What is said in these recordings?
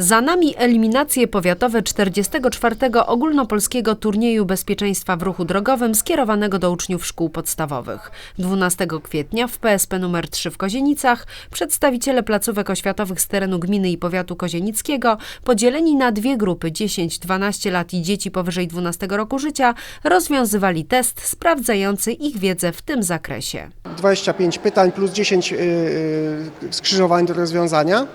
Za nami eliminacje powiatowe 44. ogólnopolskiego turnieju bezpieczeństwa w ruchu drogowym skierowanego do uczniów szkół podstawowych. 12 kwietnia w PSP nr 3 w Kozienicach przedstawiciele placówek oświatowych z terenu gminy i powiatu kozienickiego, podzieleni na dwie grupy 10-12 lat i dzieci powyżej 12 roku życia, rozwiązywali test sprawdzający ich wiedzę w tym zakresie. 25 pytań plus 10 yy, skrzyżowań do rozwiązania.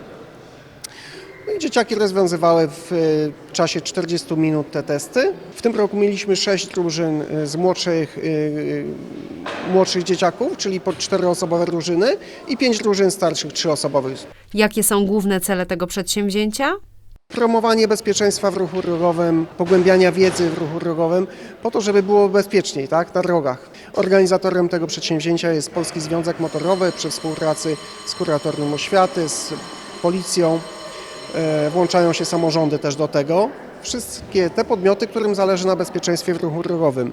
I dzieciaki rozwiązywały w yy, czasie 40 minut te testy. W tym roku mieliśmy 6 drużyn yy, z młodszych, yy, młodszych dzieciaków, czyli po czteroosobowe drużyny i 5 drużyn starszych, trzyosobowych. Jakie są główne cele tego przedsięwzięcia? Promowanie bezpieczeństwa w ruchu drogowym, pogłębiania wiedzy w ruchu drogowym, po to, żeby było bezpieczniej tak, na drogach. Organizatorem tego przedsięwzięcia jest Polski Związek Motorowy przy współpracy z Kuratorium Oświaty, z Policją. E, Włączają się samorządy też do tego. Wszystkie te podmioty, którym zależy na bezpieczeństwie w ruchu drogowym.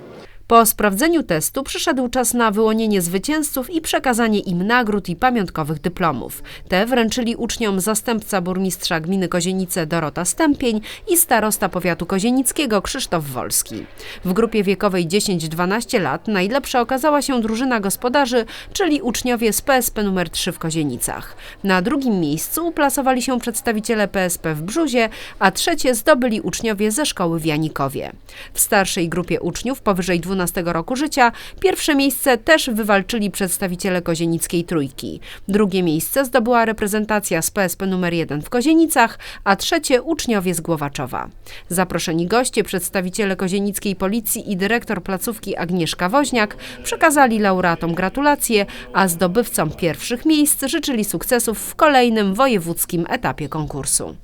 Po sprawdzeniu testu przyszedł czas na wyłonienie zwycięzców i przekazanie im nagród i pamiątkowych dyplomów. Te wręczyli uczniom zastępca burmistrza gminy Kozienice Dorota Stępień i starosta powiatu kozienickiego Krzysztof Wolski. W grupie wiekowej 10-12 lat najlepsza okazała się drużyna gospodarzy, czyli uczniowie z PSP nr 3 w Kozienicach. Na drugim miejscu uplasowali się przedstawiciele PSP w Brzuzie, a trzecie zdobyli uczniowie ze szkoły w Janikowie. W starszej grupie uczniów powyżej 12 roku życia pierwsze miejsce też wywalczyli przedstawiciele Kozienickiej Trójki. Drugie miejsce zdobyła reprezentacja z PSP nr 1 w Kozienicach, a trzecie uczniowie z Głowaczowa. Zaproszeni goście, przedstawiciele kozienickiej policji i dyrektor placówki Agnieszka Woźniak przekazali laureatom gratulacje, a zdobywcom pierwszych miejsc życzyli sukcesów w kolejnym wojewódzkim etapie konkursu.